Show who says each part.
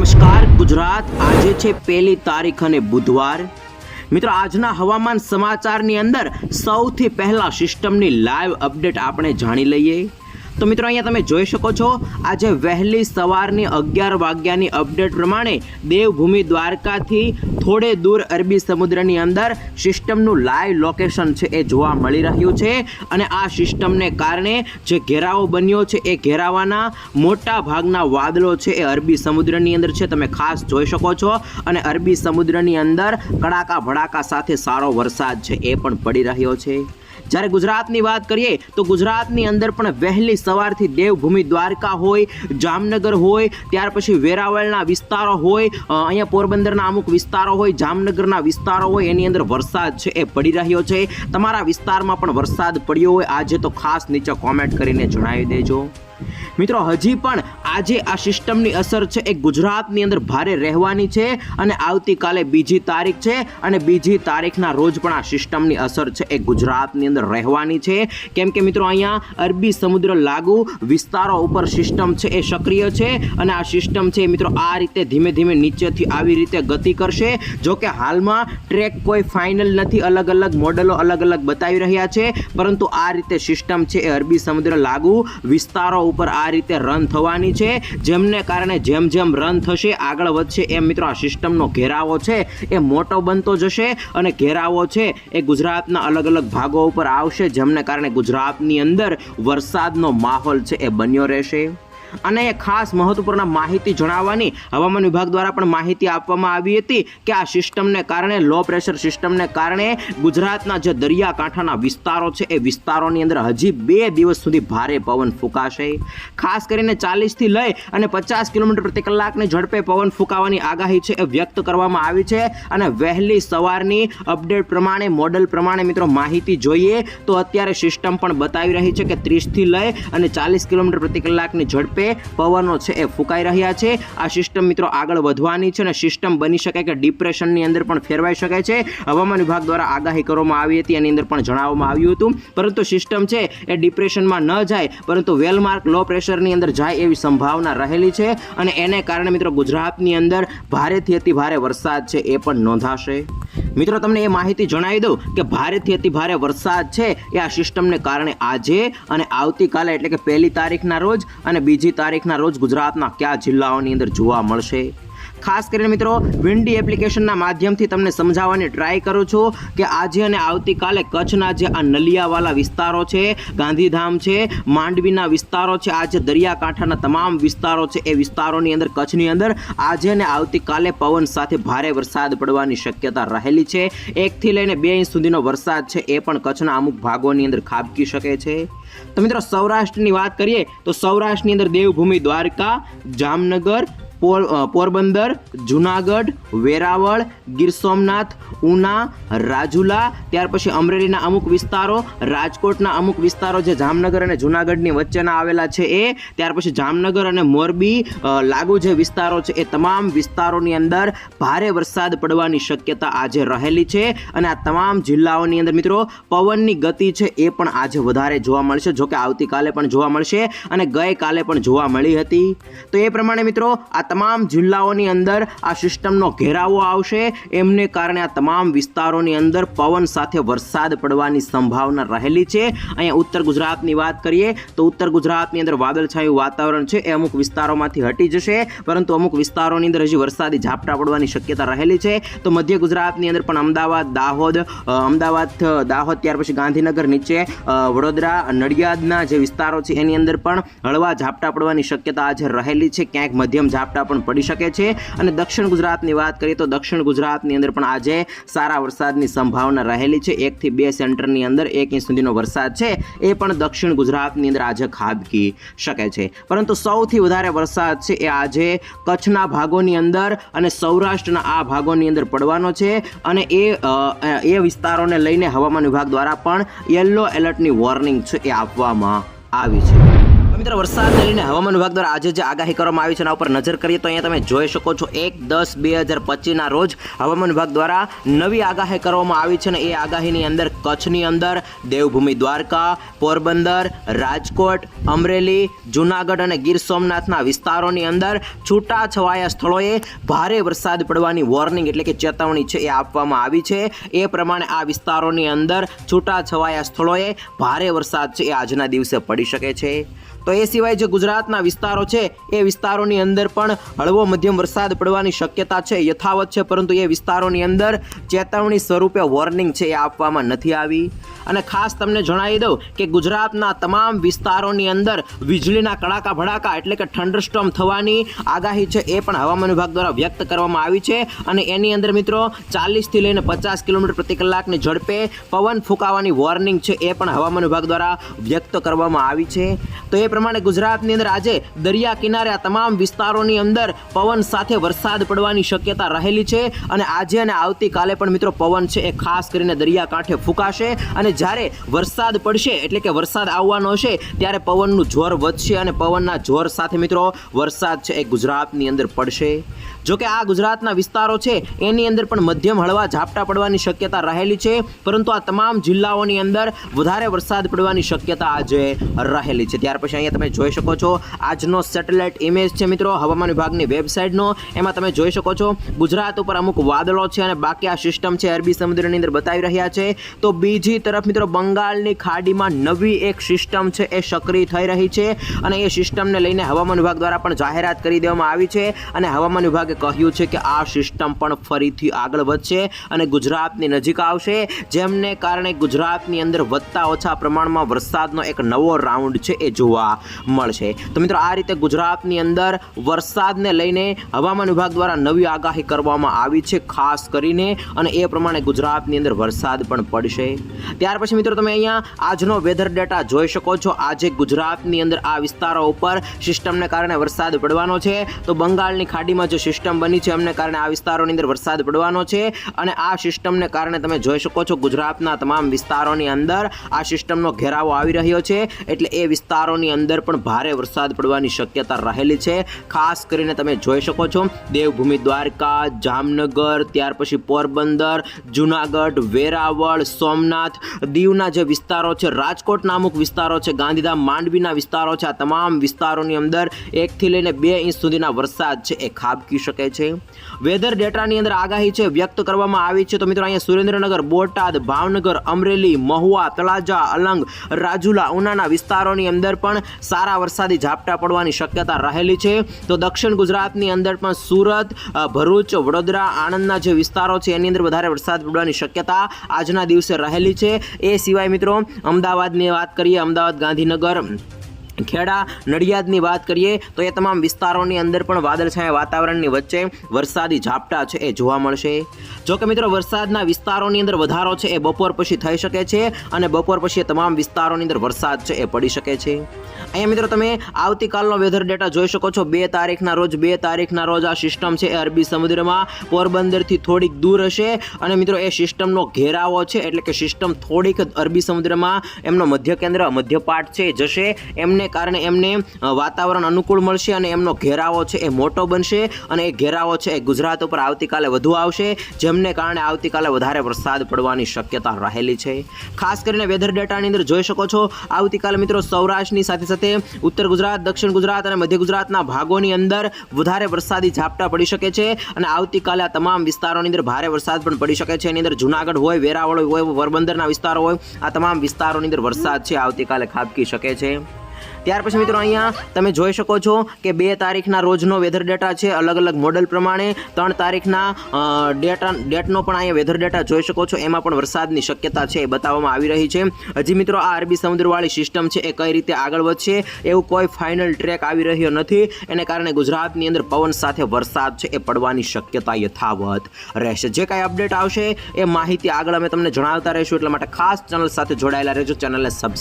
Speaker 1: નમસ્કાર, ગુજરાત. આજે છે પહેલી તારીખ અને બુધવાર. મિત્રો, આજના હવામાન સમાચારની અંદર સૌથી પહેલા સિસ્ટમની લાઈવ અપડેટ આપણે જાણી લઈએ. તો મિત્રો અહીંયા તમે જોઈ શકો છો, આજે વહેલી સવારની અગિયાર વાગ્યાની અપડેટ પ્રમાણે દેવભૂમિ દ્વારકાથી થોડે દૂર અરબી સમુદ્રની અંદર સિસ્ટમનું લાઈવ લોકેશન છે એ જોવા મળી રહ્યું છે. અને આ સિસ્ટમને કારણે જે ઘેરાવો બન્યો છે એ ઘેરાવાના મોટા ભાગના વાદળો છે એ અરબી સમુદ્રની અંદર છે. તમે ખાસ જોઈ શકો છો. અને અરબી સમુદ્રની અંદર કડાકા ભડાકા સાથે સારો વરસાદ છે એ પણ પડી રહ્યો છે. જ્યારે ગુજરાતની વાત કરીએ તો ગુજરાતની અંદર પણ વહેલી સવારથી દેવભૂમિ દ્વારકા હોય, જામનગર હોય, ત્યાર પછી વેરાવળના વિસ્તારો હોય અહીંયા પોરબંદરના અમુક વિસ્તારો હોય, જામનગરના વિસ્તારો હોય, એની અંદર વરસાદ છે એ પડી રહ્યો છે. તમારા વિસ્તારમાં પણ વરસાદ પડ્યો હોય, આજે તો ખાસ નીચે કોમેન્ટ કરીને જણાવી દેજો. મિત્રો, હજી પણ આજે આ સિસ્ટમની અસર છે. એ ગુજરાતની અંદર ભારે રહેવાની છે અને આવતીકાલે બીજી તારીખ છે અને બીજી તારીખના રોજ પણ આ સિસ્ટમની અસર છે. એ ગુજરાતની અંદર રહેવાની છે. કેમ કે મિત્રો અહીંયા અરબી સમુદ્ર લાગુ વિસ્તારો ઉપર સિસ્ટમ છે એ સક્રિય છે અને આ સિસ્ટમ છે મિત્રો આ રીતે ધીમે ધીમે નીચેથી આવી રીતે ગતિ કરશે. જો કે હાલમાં ટ્રેક કોઈ ફાઇનલ નથી. અલગ અલગ મોડલો અલગ અલગ બતાવી રહ્યા છે. પરંતુ આ રીતે સિસ્ટમ છે એ અરબી સમુદ્ર લાગુ વિસ્તારો ઉપર આ રીતે રન થવાની છે. જેમને કારણે જેમ જેમ રન થશે, આગળ વધશે. એમ મિત્રો આ સિસ્ટમનો ઘેરાવો છે, એ મોટો બનતો જશે અને ઘેરાવો છે, એ ગુજરાતના અલગ અલગ ભાગો ઉપર આવશે, જેમને કારણે ગુજરાતની અંદર વરસાદનો માહોલ છે, એ બન્યો રહેશે. અને ખાસ મહત્વપૂર્ણ માહિતી જણાવવાની હવામાન વિભાગ દ્વારા પણ માહિતી આપવામાં આવી હતી કે આ સિસ્ટમને કારણે, લો પ્રેશર સિસ્ટમને કારણે ગુજરાતના જે દરિયાકાંઠાના વિસ્તારો છે, એ વિસ્તારોની અંદર હજી બે દિવસ સુધી ભારે પવન ફૂંકાશે. ખાસ કરીને ચાલીસથી લઈ અને પચાસ કિલોમીટર પ્રતિ કલાકની ઝડપે પવન ફૂંકાવાની આગાહી છે એ વ્યક્ત કરવામાં આવી છે. અને વહેલી સવારની અપડેટ પ્રમાણે, મોડલ પ્રમાણે મિત્રો માહિતી જોઈએ તો અત્યારે સિસ્ટમ પણ બતાવી રહી છે કે ત્રીસથી લઈ અને ચાલીસ કિલોમીટર પ્રતિ કલાકની ઝડપે પવનો છે એ ફૂંકાઈ રહ્યા છે. આ સિસ્ટમ મિત્રો આગળ વધવાની છે અને સિસ્ટમ બની શકે કે ડિપ્રેશનની અંદર પણ ફેરવાઈ શકે છે. હવામાન વિભાગ દ્વારા આગાહી કરવામાં આવી હતી, એની અંદર પણ જણાવવામાં આવ્યું હતું. પરંતુ સિસ્ટમ છે એ ડિપ્રેશનમાં ન જાય, પરંતુ વેલમાર્ક લો પ્રેશરની અંદર જાય એવી સંભાવના રહેલી છે અને એને કારણે મિત્રો ગુજરાતની અંદર ભારેથી અતિ ભારે વરસાદ છે એ પણ નોંધાશે. મિત્રો, તમને એ માહિતી જણાવી દઉં કે ભારેથી અતિ ભારે વરસાદ છે એ આ સિસ્ટમને કારણે આજે અને આવતીકાલે એટલે કે પહેલી તારીખના રોજ અને બીજી તારીખના રોજ ગુજરાતના કયા જિલ્લાઓની અંદર જોવા મળશે? ખાસ કરીને મિત્રો વિન્ડી એપ્લિકેશનના માધ્યમથી તમને સમજાવવાની ટ્રાય કરું છું કે આજે અને આવતીકાલે કચ્છના જે આ નલિયાવાલા વિસ્તારો છે, ગાંધીધામ છે, માંડવીના વિસ્તારો છે, આ જે દરિયાકાંઠાના તમામ વિસ્તારો છે, એ વિસ્તારોની અંદર, કચ્છની અંદર આજે અને આવતીકાલે પવન સાથે ભારે વરસાદ પડવાની શક્યતા રહેલી છે. એકથી લઈને બે ઇંચ સુધીનો વરસાદ છે, એ પણ કચ્છના અમુક ભાગોની અંદર ખાબકી શકે છે. તો મિત્રો, સૌરાષ્ટ્રની વાત કરીએ તો સૌરાષ્ટ્રની અંદર દેવભૂમિ દ્વારકા, જામનગર પોરબંદર, જુનાગઢ, વેરાવળ, ગીર સોમનાથ, ઉના, રાજુલા, ત્યાર પછી અમરેલીના અમુક વિસ્તારો, રાજકોટના અમુક વિસ્તારો જે જામનગર અને જુનાગઢની વચ્ચેના આવેલા છે એ, ત્યાર પછી જામનગર અને મોરબી લાગુ જે વિસ્તારો છે એ તમામ વિસ્તારોની અંદર ભારે વરસાદ પડવાની શક્યતા આજે રહેલી છે અને આ તમામ જિલ્લાઓની અંદર મિત્રો પવનની ગતિ છે એ પણ આજે વધારે જોવા મળશે જોકે આવતીકાલે પણ જોવા મળશે અને ગઈકાલે પણ જોવા મળી હતી. તો એ પ્રમાણે મિત્રો આ તમામ જિલ્લાઓની અંદર આ સિસ્ટમનો ઘેરાવો આવશે. એમને કારણે આ તમામ વિસ્તારોની અંદર પવન સાથે વરસાદ પડવાની સંભાવના રહેલી છે. અહીંયા ઉત્તર ગુજરાતની વાત કરીએ તો ઉત્તર ગુજરાતની અંદર વાદળછાયું વાતાવરણ છે. એ અમુક વિસ્તારોમાંથી હટી જશે, પરંતુ અમુક વિસ્તારોની અંદર હજી વરસાદી ઝાપટા પડવાની શક્યતા રહેલી છે. તો મધ્ય ગુજરાતની અંદર પણ અમદાવાદ, દાહોદ અમદાવાદ, દાહોદ, ત્યાર પછી ગાંધીનગર નીચે વડોદરા, નડિયાદના જે વિસ્તારો છે, એની અંદર પણ હળવા ઝાપટા પડવાની શક્યતા આજે રહેલી છે. ક્યાંક મધ્યમ ઝાપટા પણ પડી શકે છે. અને દક્ષિણ ગુજરાતની વાત કરીએ તો દક્ષિણ ગુજરાતની અંદર પણ આજે સારા વરસાદની સંભાવના રહેલી છે. એકથી બે સેન્ટરની અંદર એક ઇંચ સુધીનો વરસાદ છે. એ પણ દક્ષિણ ગુજરાતની અંદર આજે ખાબકી શકે છે. પરંતુ સૌથી વધારે વરસાદ છે એ આજે કચ્છના ભાગોની અંદર અને સૌરાષ્ટ્રના આ ભાગોની અંદર પડવાનો છે. અને એ એ વિસ્તારોને લઈને હવામાન વિભાગ દ્વારા પણ યલો એલર્ટની વોર્નિંગ છે એ આપવામાં આવી છે. મિત્ર વરસાદને લઈને હવામાન વિભાગ દ્વારા આજે જે આગાહી કરવામાં આવી છે એના ઉપર નજર કરીએ તો અહીંયા તમે જોઈ શકો છો એક, દસ, બે હજાર પચીસના રોજ હવામાન વિભાગ દ્વારા નવી આગાહી કરવામાં આવી છે અને એ આગાહીની અંદર કચ્છની અંદર દેવભૂમિ દ્વારકા, પોરબંદર, રાજકોટ, અમરેલી, જુનાગઢ અને ગીર સોમનાથના વિસ્તારોની અંદર છૂટા છવાયા સ્થળોએ ભારે વરસાદ પડવાની વોર્નિંગ એટલે કે ચેતવણી છે એ આપવામાં આવી છે. એ પ્રમાણે આ વિસ્તારોની અંદર છૂટા છવાયા સ્થળોએ ભારે વરસાદ છે એ આજના દિવસે પડી શકે છે. તો એ સિવાય જે ગુજરાતના વિસ્તારો છે, એ વિસ્તારોની અંદર પણ હળવો મધ્યમ વરસાદ પડવાની શક્યતા છે, યથાવત છે, પરંતુ એ વિસ્તારોની અંદર ચેતવણી સ્વરૂપે વોર્નિંગ છે એ આપવામાં નથી આવી. અને ખાસ તમને જણાવી દઉં કે ગુજરાતના તમામ વિસ્તારોની અંદર વીજળીના કડાકા ભડાકા એટલે કે થંડરસ્ટોમ થવાની આગાહી છે એ પણ હવામાન વિભાગ દ્વારા વ્યક્ત કરવામાં આવી છે. અને એની અંદર મિત્રો ચાલીસથી લઈને પચાસ કિલોમીટર પ્રતિ કલાકની ઝડપે પવન ફૂંકાવાની વોર્નિંગ છે એ પણ હવામાન વિભાગ દ્વારા વ્યક્ત કરવામાં આવી છે. તો એ પ્રમાણે ગુજરાતની અંદર આજે દરિયા કિનારે આ તમામ વિસ્તારોની અંદર પવન સાથે વરસાદ પડવાની શક્યતા રહેલી છે અને આજે અને આવતીકાલે પણ મિત્રો પવન છે એ ખાસ કરીને દરિયાકાંઠે ફૂંકાશે અને જ્યારે વરસાદ પડશે એટલે કે વરસાદ આવવાનો હશે, ત્યારે પવનનું જોર વધશે અને પવનના જોર સાથે મિત્રો વરસાદ છે એ ગુજરાતની અંદર પડશે. જો કે આ ગુજરાતના વિસ્તારો છે, એની અંદર પણ મધ્યમ હળવા ઝાપટા પડવાની શક્યતા રહેલી છે, પરંતુ આ તમામ જિલ્લાઓની અંદર વધારે વરસાદ પડવાની શક્યતા આજે રહેલી છે. ત્યાર પછી અહીંયા તમે જોઈ શકો છો. આજનો સેટેલાઇટ ઇમેજ છે મિત્રો, હવામાન વિભાગની વેબસાઇટનો એમાં તમે જોઈ શકો છો, ગુજરાત ઉપર અમુક વાદળો છે અને બાકી આ સિસ્ટમ છે અરબી સમુદ્રની અંદર બતાવી રહ્યા છે. તો બીજી તરફ મિત્રો, બંગાળની ખાડીમાં નવી એક સિસ્ટમ છે એ સક્રિય થઈ રહી છે અને એ સિસ્ટમને લઈને હવામાન વિભાગ દ્વારા પણ જાહેરાત કરી દેવામાં આવી છે અને હવામાન વિભાગે કહ્યું છે કે આ સિસ્ટમ પણ ફરીથી આગળ વધશે અને ગુજરાતની નજીક આવશે. જેમને કારણે ગુજરાતની અંદર વધતા ઓછા પ્રમાણમાં વરસાદનો એક નવો રાઉન્ડ છે એ જોવા મળશે. તો મિત્રો, આ રીતે ગુજરાતની અંદર વરસાદને લઈને હવામાન વિભાગ દ્વારા નવી આગાહી કરવામાં આવી છે, ખાસ કરીને અને એ પ્રમાણે ગુજરાતની અંદર વરસાદ પણ પડશે. ત્યાર પછી મિત્રો, તમે અહીંયા આજનો વેધર ડેટા જોઈ શકો છો. આજે ગુજરાતની અંદર આ વિસ્તારો ઉપર સિસ્ટમને કારણે વરસાદ પડવાનો છે. તો બંગાળની ખાડીમાં જે સિસ્ટમ બની છે, એમને કારણે આ વિસ્તારોની અંદર વરસાદ પડવાનો છે. અને આ સિસ્ટમને કારણે તમે જોઈ શકો છો, ગુજરાતના તમામ વિસ્તારોની અંદર આ સિસ્ટમનો ઘેરાવો આવી રહ્યો છે. એટલે એ વિસ્તારોની અંદર પણ ભારે વરસાદ પડવાની શક્યતા રહેલી છે. ખાસ કરીને તમે જોઈ શકો છો, દેવભૂમિ દ્વારકા, જામનગર, ત્યાર પછી પોરબંદર, જુનાગઢ, વેરાવળ, સોમનાથ, દીવના જે વિસ્તારો છે, રાજકોટના અમુક વિસ્તારો છે, ગાંધીધામ, માંડવીના વિસ્તારો છે, આ તમામ વિસ્તારોની અંદર એકથી લઈને બે ઇંચ સુધીના વરસાદ છે, એ ખાબકી શકે છે. વેધર ડેટાની અંદર આગાહી છે, વ્યક્ત કરવામાં આવી છે, તો મિત્રો અહીંયા સુરેન્દ્રનગર, બોટાદ, ભાવનગર, અમરેલી, મહુવા, તળાજા, અલંગ, રાજુલા, ઉનાના વિસ્તારોની અંદર પણ સારા વરસાદી ઝાપટા પડવાની શક્યતા રહેલી છે. તો દક્ષિણ ગુજરાતની અંદર પણ સુરત ભરૂચ, વડોદરા, આણંદના જે વિસ્તારો છે, એની અંદર વધારે વરસાદ પડવાની શક્યતા આજના દિવસે રહેલી છે. એ સિવાય મિત્રો, અમદાવાદની વાત કરીએ, અમદાવાદ ગાંધીનગર ખેડા, નડિયાદની વાત કરીએ તો એ તમામ વિસ્તારોની અંદર પણ વાદળછાયા વાતાવરણની વચ્ચે વરસાદી ઝાપટા છે એ જોવા મળશે. જો કે મિત્રો, વરસાદના વિસ્તારોની અંદર વધારો છે એ બપોર પછી થઈ શકે છે અને બપોર પછી તમામ વિસ્તારોની અંદર વરસાદ છે એ પડી શકે છે. અહીંયા મિત્રો, તમે આવતીકાલનો વેધર ડેટા જોઈ શકો છો. બે તારીખના રોજ, બે તારીખના રોજ આ સિસ્ટમ છે એ અરબી સમુદ્રમાં પોરબંદરથી થોડીક દૂર હશે અને મિત્રો, એ સિસ્ટમનો ઘેરાવો છે એટલે કે સિસ્ટમ થોડીક અરબી સમુદ્રમાં, એમનો મધ્ય કેન્દ્ર, મધ્યપાટ છે જશે. એમને કારણે એમને વાતાવરણ અનુકૂળ મળશે અને એમનો ઘેરાવો છે એ મોટો બનશે અને એ ઘેરાવો છે એ ગુજરાત ઉપર આવતીકાલે વધુ આવશે, જેમને કારણે આવતીકાલે વધારે વરસાદ પડવાની શક્યતા રહેલી છે. ખાસ કરીને વેધર ડેટાની અંદર જોઈ શકો છો, આવતીકાલે મિત્રો સૌરાષ્ટ્રની સાથે સાથે ઉત્તર ગુજરાત, દક્ષિણ ગુજરાત અને મધ્ય ગુજરાતના ભાગોની અંદર વધારે વરસાદી ઝાપટા પડી શકે છે અને આવતીકાલે આ તમામ વિસ્તારોની અંદર ભારે વરસાદ પણ પડી શકે છે. એની અંદર જુનાગઢ હોય, વેરાવળ હોય પોરબંદરના વિસ્તારો હોય, આ તમામ વિસ્તારોની અંદર વરસાદ છે, આવતીકાલે ખાબકી શકે છે. ત્યાર પછી મિત્રો અહીંયા તમે જોઈ શકો છો કે બે તારીખના રોજનો વેધર ડેટા છે, અલગ અલગ મોડલ પ્રમાણે ત્રણ તારીખના ડેટા ડેટનો પણ અહીંયા વેધર ડેટા જોઈ શકો છો. એમાં પણ વરસાદની શક્યતા છે એ બતાવવામાં આવી રહી છે. હજી મિત્રો આ અરબી સમુદ્રવાળી સિસ્ટમ છે એ કઈ રીતે આગળ વધશે એવું કોઈ ફાઇનલ ટ્રેક આવી રહ્યો નથી. એને કારણે ગુજરાતની અંદર પવન સાથે વરસાદ છે એ પડવાની શક્યતા યથાવત રહેશે. જે કાંઈ અપડેટ આવશે એ માહિતી આગળ અમે તમને જણાવતા રહીશું. એટલા માટે ખાસ ચેનલ સાથે જોડાયેલા રહેજો. ચેનલને સબસ્ક્રાઈબ